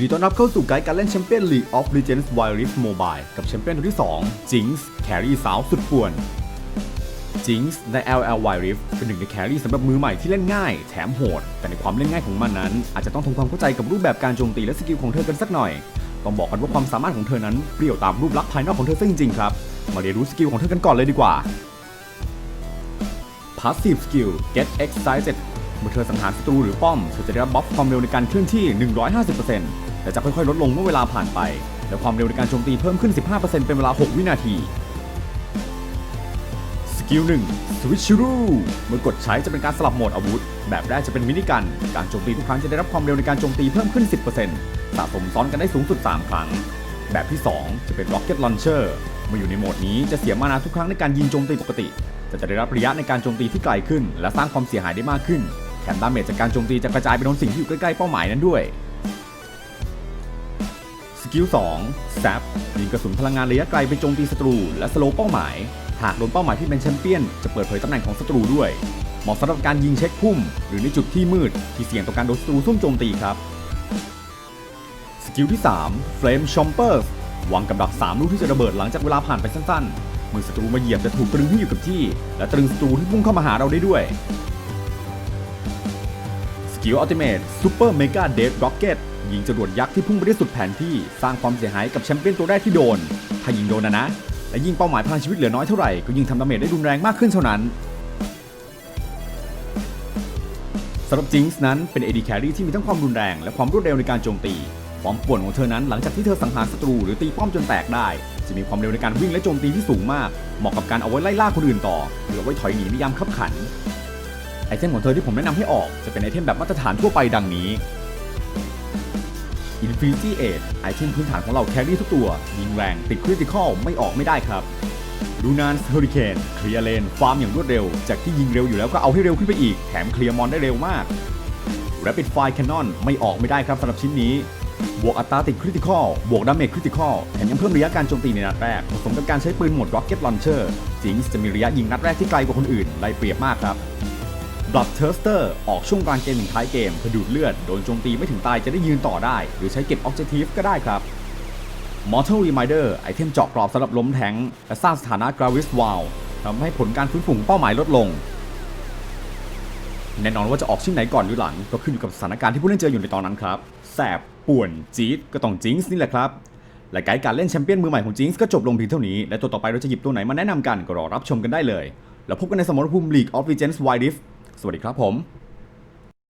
ดีต้อนรับเข้าสู่ไกด์การเล่นแชมเปี้ยน League of Legends Wild Rift Mobile กับแชมเปี้ยนตัวที่2 Jinx แครี่สาวสุดป่วน Jinx ใน LL Wild Rift เป็นหนึ่งในแครี่สำหรับมือใหม่ที่เล่นง่าย แถมโหด แต่ในความเล่นง่ายของมันนั้น อาจจะต้องทำความเข้าใจกับรูปแบบการโจมตีและสกิลของเธอกันสักหน่อย ต้องบอกกันว่าความสามารถของเธอนั้นเปรี้ยวตามรูปลักษณ์ภายนอกของเธอซะจริงๆครับ มาเรียนรู้สกิลของเธอกันก่อนเลยดีกว่า Passive Skill Get Excited เมื่อเธอสังหารศัตรูหรือป้อม เธอจะได้รับบัฟความเร็วในการเคลื่อนที่ 150% แต่จะค่อยๆ ลดลงเมื่อเวลาผ่านไป และความเร็วในการโจมตีเพิ่มขึ้น 15%เป็นเวลา 6 วินาทีสกิล1 Switcheroo เมื่อกดใช้จะเป็นการสลับโหมดอาวุธ แบบแรกจะเป็นมินิกัน การโจมตีทุกครั้งจะได้รับความเร็วในการโจมตีเพิ่มขึ้น 10%สะสมซ้อนกันได้สูงสุด 3 ครั้ง แบบที่ 2 จะเป็น Rocket Launcher เมื่ออยู่ในโหมดนี้จะเสียมานาทุกครั้งในการยิงโจมตีปกติแต่จะได้รับระยะในการโจมตีที่ไกลขึ้น และสร้างความเสียหายได้มากขึ้นแถมดาเมจจากการโจมตีจะกระจายไปโดนสิ่งที่อยู่ใกล้ๆเป้าหมายนั้นด้วย กิล2 Zap ยิงกระสุนพลังงานระยะไกลไปโจมตีศัตรู และสโลว์เป้าหมาย หากโดนเป้าหมายที่เป็นแชมเปี้ยน จะเปิดเผยตำแหน่งของศัตรูด้วย เหมาะสำหรับการยิงเช็คพุ่ม หรือในจุดที่มืดที่เสี่ยงต่อการโดนศัตรูซุ่มโจมตีครับ สกิลที่3 Flame Chomper วางกับดัก 3 ลูกที่จะระเบิดหลังจากเวลาผ่านไปสั้นๆ เมื่อศัตรูมาเหยียบจะถูกตรึงให้อยู่กับที่ และตรึงศัตรูที่พุ่งเข้ามาหาเราได้ด้วย กิลอัลติเม e ซูเปอร์เมกาเดดร็อกเก็ตยิงจรวดยักษ์ที่พุ่งไปได้สุดแผนที่สร้างความเสียหายกับแชมเปี้ยนตัวแรกที่โดน ถ้ายิงโดนนะนะ และยิงเป้าหมายพลังชีวิตเหลือน้อยเท่าไหร่ ก็ยิงทำดาเมจได้รุนแรงมากขึ้นเท่านั้นสำหรับจิงส์นั้นเป็น AD Carry ที่มีทั้งความรุนแรงและความรวดเร็วในการโจมตีความป่วนของเธอนั้นหลังจากที่เธอสังหารศัตรูหรือตีป้อมจนแตกได้ จะมีความเร็วในการวิ่งและโจมตีที่สูงมาก เหมาะกับการเอาไว้ไล่ล่าคนอื่นต่อ หรือไว้ถอยหนีในยามขับขัน ไอเทมของเธอที่ผมแนะนำให้ออกจะเป็นไอเทมแบบมาตรฐานทั่วไปดังนี้ Infinity Age ไอเทมพื้นฐานของเราแครี่ทุกตัว ยิงแรงติดคริติคอลไม่ออกไม่ได้ครับลูนานเฮอริเคนเคลียร์เลนฟาร์มอย่างรวดเร็ว จากที่ยิงเร็วอยู่แล้วก็เอาให้เร็วขึ้นไปอีก แถมเคลียร์มอนได้เร็วมาก Rapid Fire Cannon ไม่ออกไม่ได้ครับสำหรับชิ้นนี้ บวกอัตราติดคริติคอลบวกดาเมจคริติคอลแถมยังเพิ่มระยะการโจมตีในนัดแรกผสมกับการใช้ปืนหมด Rocket Launcher จิงส์จะมีระยะยิงนัดแรกที่ไกลกว่าคนอื่นไล่เปรียบมากครับ Blood Thirster ออกช่วงกลางเกมถึงท้ายเกมเพื่อดูดเลือด โดนโจมตีไม่ถึงตายจะได้ยืนต่อได้ หรือใช้เก็บ Objective ก็ได้ครับ Mortal Reminder ไอเทมเจาะกรอบสำหรับล้มแทงและสร้างสถานะ Gravis Wow ทำให้ผลการฟื้นฟูเป้าหมายลดลง แน่นอนว่าจะออกชิ้นไหนก่อนหรือหลัง ก็ขึ้นอยู่กับสถานการณ์ที่ผู้เล่นเจออยู่ในตอนนั้นครับแสบป่วนจี๊ดก็ต้องจิงส์นี่แหละครับและไกด์การเล่นแชมเปี้ยนมือใหม่ของจิงส์ก็จบลงเพียงเท่านี้ และตัวต่อไปเราจะหยิบตัวไหนมาแนะนำกันก็รอรับชมกันได้เลย แล้วพบกันในสมรภูมิ League of Legends Wild Rift สวัสดีครับผม